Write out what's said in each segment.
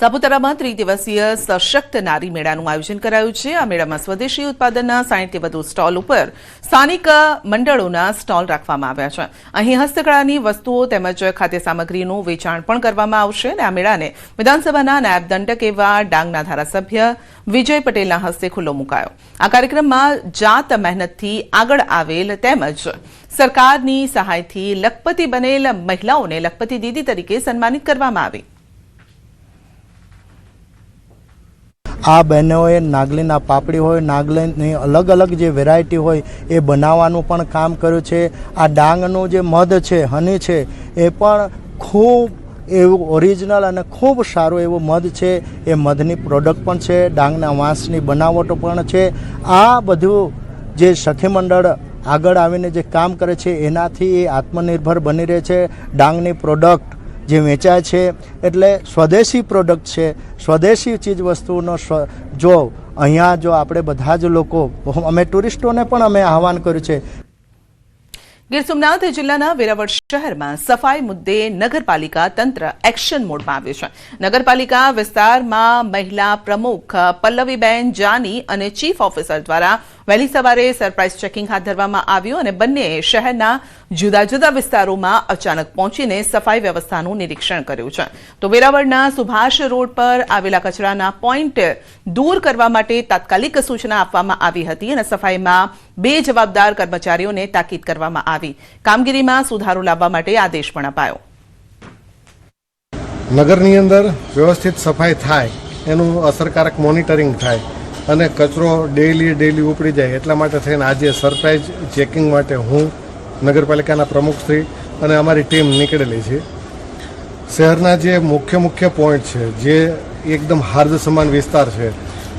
સાપુતારામાં ત્રિદિવસીય સશક્ત નારી મેળાનું આયોજન કરાયું છે. આ મેળામાં સ્વદેશી ઉત્પાદનના સાહીઠથી વધુ સ્ટોલ ઉપર સ્થાનિક મંડળોના સ્ટોલ રાખવામાં આવ્યા છે. અહીં હસ્તકળાની વસ્તુઓ તેમજ ખાદ્ય સામગ્રીનું વેચાણ પણ કરવામાં આવશે અને આ મેળાને વિધાનસભાના નાયબ દંડક એવા ડાંગના ધારાસભ્ય વિજય પટેલના હસ્તે ખુલ્લો મુકાયો. આ કાર્યક્રમમાં જાત મહેનતથી આગળ આવેલ તેમજ સરકારની સહાયથી લખપતિ બનેલ મહિલાઓને લખપતિ દીદી તરીકે સન્માનિત કરવામાં આવી. આ બહેનોએ નાગલીના પાપડી હોય, નાગલીની અલગ અલગ જે વેરાયટી હોય એ બનાવવાનું પણ કામ કર્યું છે. આ ડાંગનું જે મધ છે, હની છે, એ પણ ખૂબ એવું ઓરિજિનલ અને ખૂબ સારું એવું મધ છે. એ મધની પ્રોડક્ટ પણ છે, ડાંગના વાંસની બનાવટો પણ છે. આ બધું જે સખી મંડળ આગળ આવીને જે કામ કરે છે, એનાથી એ આત્મનિર્ભર બની રહે છે. ડાંગની પ્રોડક્ટ જે વેચાય છે, એટલે સ્વદેશી પ્રોડક્ટ છે, સ્વદેશી ચીજ વસ્તુનો સ્વ, જો અહીંયા જો આપણે બધા જ લોકો, અમે ટુરિસ્ટોને પણ અમે આહવાન કર્યું છે. ગીર સોમનાથ જિલ્લાના વેરાવળ શહેરમાં સફાઈ મુદ્દે નગરપાલિકા તંત્ર એક્શન મોડમાં આવ્યું છે. નગરપાલિકા વિસ્તારમાં મહિલા પ્રમુખ પલ્લવીબેન જાની અને ચીફ ઓફિસર દ્વારા વહેલી સવારે સરપ્રાઇઝ ચેકિંગ હાથ ધરવામાં આવ્યું અને બંનેએ શહેરના જુદા જુદા વિસ્તારોમાં અચાનક પહોંચીને સફાઈ વ્યવસ્થાનું નિરીક્ષણ કર્યું છે. તો વેરાવળના સુભાષ રોડ પર આવેલા કચરાના પોઈન્ટ દૂર કરવા માટે તાત્કાલિક સૂચના આપવામાં આવી હતી અને સફાઈમાં બે જવાબદાર કર્મચારીઓને તાકીદ કરવામાં આવી. કામગીરીમાં સુધારો લાવવા માટે આદેશ પણ અપાયો. નગરની અંદર વ્યવસ્થિત સફાઈ થાય, એનું અસરકારક મોનિટરિંગ થાય. અને કચરો ડેઈલી ડેઈલી ઉપડી જાય એટલા માટે થઈને આજે સરપ્રાઇઝ ચેકિંગ માટે હું નગરપાલિકાના પ્રમુખશ્રી અને અમારી ટીમ નીકળેલી છે. શહેરના જે મુખ્ય મુખ્ય પોઈન્ટ છે, જે એકદમ હાર્દ સમાન વિસ્તાર છે,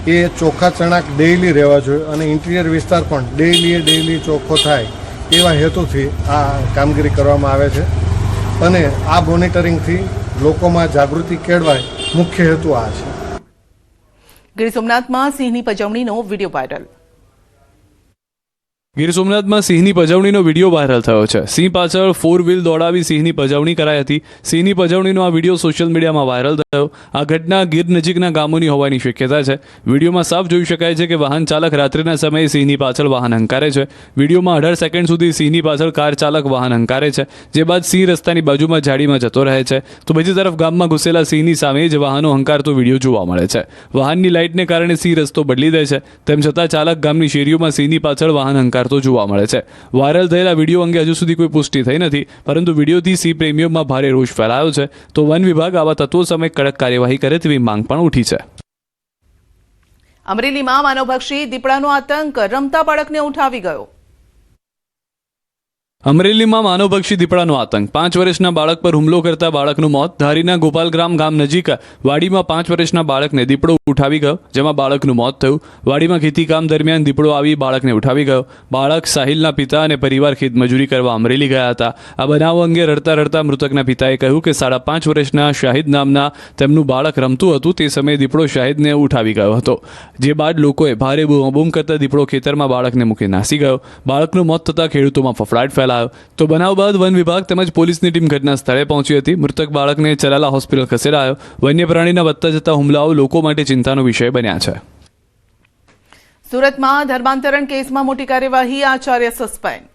એ ચોખ્ખા ચણાક ડેઈલી રહેવા જોઈએ અને ઇન્ટિરિયર વિસ્તાર પણ ડેઈલી ડેઈલી ચોખ્ખો થાય એવા હેતુથી આ કામગીરી કરવામાં આવે છે. અને આ મોનિટરિંગથી લોકોમાં જાગૃતિ કેળવાય મુખ્ય હેતુ આ છે. ગીર સોમનાથમાં સિંહની પજવણીનો વીડિયો વાયરલ ગીર સોમનાથમાં સિંહની પજવણીનો વીડિયો વાયરલ થયો છે. સિંહ પાછળ ફોર વ્હીલ દોડાવી સિંહની પજવણી કરાઈ હતી. સિંહની પજવણીનો આ વીડિયો સોશિયલ મીડિયામાં વાયરલ થયો. આ ઘટના ગીર નજીકના ગામોની હોવાની શક્યતા છે. વિડીયોમાં સાફ જોઈ શકાય છે કે વાહન ચાલક રાત્રિના સમયે સિંહની પાછળ વાહન હંકારે છે. વિડીયોમાં અઢાર સેકન્ડ સુધી સિંહની પાછળ કાર ચાલક વાહન હંકારે છે, જે બાદ સિંહ રસ્તાની બાજુમાં ઝાડીમાં જતો રહે છે. તો બીજી તરફ ગામમાં ઘૂસેલા સિંહની સામે જ વાહનો હંકારતો વીડિયો જોવા મળે છે. વાહનની લાઇટને કારણે સિંહ રસ્તો બદલી દે છે. તેમ છતાં ચાલક ગામની શેરીઓમાં સિંહની પાછળ વાહન હંકારતો જોવા મળે છે. વાયરલ થયેલા વીડિયો અંગે હજુ સુધી કોઈ પુષ્ટિ થઈ નથી, પરંતુ વિડીયોથી સી પ્રેમીઓમાં ભારે રોષ ફેલાયો છે. તો વન વિભાગ આવા તત્વો સામે કડક કાર્યવાહી કરે તેવી માંગ પણ ઉઠી છે. અમરેલીમાં માનવભક્ષી દીપડાનો આતંક રમતા બાળકને ઉઠાવી ગયો. અમરેલીમાં માનવભક્ષી દીપડાનો આતંક. પાંચ વર્ષના બાળક પર હુમલો કરતા બાળકનું મોત. ધારીના ગોપાલગ્રામ ગામ નજીક વાડીમાં પાંચ વર્ષના બાળકને દીપડો ઉઠાવી ગયો, જેમાં બાળકનું મોત થયું. વાડીમાં ખેતીકામ દરમિયાન દીપડો આવી બાળકને ઉઠાવી ગયો. બાળક સાહિલના પિતા અને પરિવાર ખેતમજૂરી કરવા અમરેલી ગયા હતા. આ બનાવ અંગે રડતા રડતા મૃતકના પિતાએ કહ્યું કે સાડા પાંચ વર્ષના શાહિદ નામના તેમનું બાળક રમતું હતું. તે સમયે દીપડો શાહિદને ઉઠાવી ગયો હતો. જે બાદ લોકોએ ભારે બૂમાબૂમ કરતા દીપડો ખેતરમાં બાળકને મૂકી નાસી ગયો. બાળકનું મોત થતાં ખેડૂતોમાં ફફડાટ ફેલાયો. તો બનાવ બાદ વન વિભાગ તેમજ પોલીસની ટીમ ઘટના સ્થળે પહોંચી હતી. મૃતક બાળકને ચલાલા હોસ્પિટલ ખસેડાયો. વન્ય પ્રાણીના વધતા જતા હુમલાઓ લોકો માટે ચિંતાનો વિષય બન્યા છે. સુરતમાં ધર્માંતરણ કેસમાં મોટી કાર્યવાહી, આચાર્ય સસ્પેન્ડ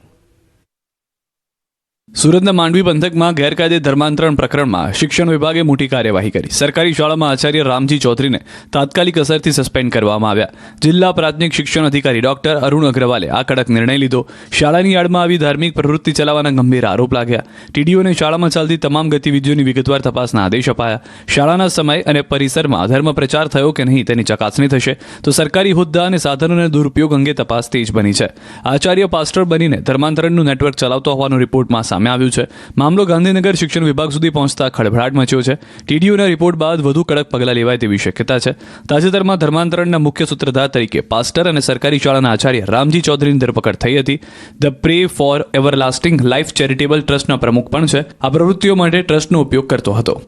સુરતના માંડવી પંથકમાં ગેરકાયદે ધર્માંતરણ પ્રકરણમાં શિક્ષણ વિભાગે મોટી કાર્યવાહી કરી. સરકારી શાળામાં આચાર્ય રામજી ચૌધરીને તાત્કાલિક અસરથી સસ્પેન્ડ કરવામાં આવ્યા. જિલ્લા પ્રાથમિક શિક્ષણ અધિકારી ડોક્ટર અરુણ અગ્રવાલે આ કડક નિર્ણય લીધો. શાળાની યાર્ડમાં આવી ધાર્મિક પ્રવૃત્તિ ચલાવવાના ગંભીર આરોપ લાગ્યા. ટીડીઓને શાળામાં ચાલતી તમામ ગતિવિધિઓની વિગતવાર તપાસના આદેશ અપાયા. શાળાના સમય અને પરિસરમાં ધર્મ પ્રચાર થયો કે નહીં તેની ચકાસણી થશે. તો સરકારી હોદ્દા અને સાધનોના દુરુપયોગ અંગે તપાસ તેજ બની છે. આચાર્ય પાસ્ટર બનીને ધર્માંતરણનું નેટવર્ક ચલાવતો હોવાનો રિપોર્ટમાં સામે આવ્યું છે. મામલો ગાંધીનગર શિક્ષણ વિભાગ સુધી પહોંચતા ખળભળાટ મચ્યો છે. ટીડીયુના રિપોર્ટ બાદ વધુ કડક પગલાં લેવાય તેવી શક્યતા છે. તાજેતરમાં ધર્માંતરણના મુખ્ય સૂત્રધાર તરીકે પાસ્ટર અને સરકારી શાળાના આચાર્ય રામજી ચૌધરીની ધરપકડ થઈ હતી. The pray for everlasting life charitable ટ્રસ્ટના પ્રમુખ પણ છે. આ પ્રવૃત્તિઓ માટે ટ્રસ્ટનો ઉપયોગ કરતો હતો.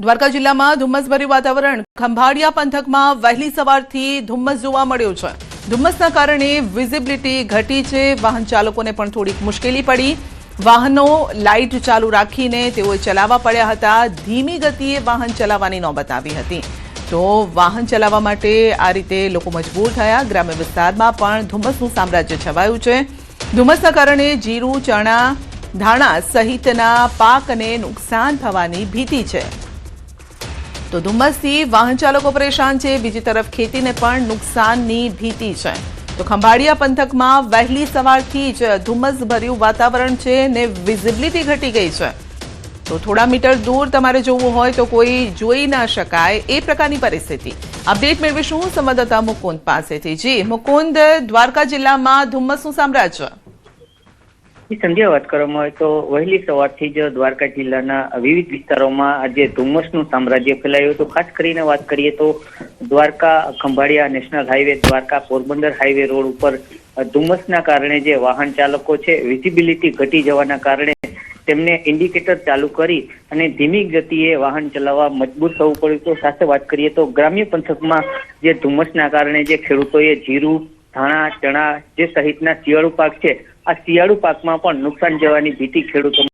દ્વારકા જિલ્લામાં ધુમ્મસભર્યું વાતાવરણ. ખંભાળિયા પંથકમાં વહેલી સવારથી ધુમ્મસ જોવા મળ્યું છે. ધુમ્મસના કારણે વિઝિબિલિટી ઘટી છે. વાહન ચાલકોને પણ થોડીક મુશ્કેલી પડી. વાહનો લાઇટ ચાલુ રાખીને તેઓએ ચલાવવા પડ્યા હતા. ધીમી ગતિએ વાહન ચલાવવાની નોબત આવી હતી. તો વાહન ચલાવવા માટે આ રીતે લોકો મજબૂર થયા. ગ્રામ્ય વિસ્તારમાં પણ ધુમ્મસનું સામ્રાજ્ય છવાયું છે. ધુમ્મસના કારણે જીરું, ચણા, ધાણા સહિતના પાકને નુકસાન થવાની ભીતિ છે. તો ધુમ્મસથી વાહન ચાલકો પરેશાન છે. બીજી તરફ ખેતીને પણ નુકસાનની ભીતિ છે. તો ખંભાળિયા પંથકમાં વહેલી સવારથી જ ધુમ્મસ ભર્યું વાતાવરણ છે ને વિઝિબિલિટી ઘટી ગઈ છે. તો થોડા મીટર દૂર તમારે જોવું હોય તો કોઈ જોઈ ના શકાય એ પ્રકારની પરિસ્થિતિ. અપડેટ મેળવીશું સંવાદદાતા મુકુંદ પાસેથી. જી, મુકુંદ, દ્વારકા જિલ્લામાં ધુમ્મસનું સામ્રાજ્ય. સંધ્યા વાત કરવામાં આવે તો વહેલી સવારથી જ દ્વારકા જિલ્લાના વિવિધ વિસ્તારોમાં આજે ધુમ્મસનું સામ્રાજ્ય ફેલાયું હતું. ખાસ કરીને વાત કરીએ તો Dwarka Khambhalia national highway, Dwarka Porbandar highway road ઉપર ધુમ્મસના કારણે જે વાહન ચાલકો છે, વિઝિબિલિટી ઘટી જવાના કારણે તેમને ઇન્ડિકેટર ચાલુ કરી અને ધીમી ગતિએ વાહન ચલાવવા મજબૂર થવું પડ્યું તો સાથે વાત કરીએ તો ગ્રામ્ય પંથકમાં જે ધુમ્મસના કારણે જે ખેડૂતોએ જીરું, ધાણા, ચણા જે સહિતના શિયાળુ પાક છે આ શિયાળુ પાકમાં પણ નુકસાન જવાની ભીતિ ખેડૂતો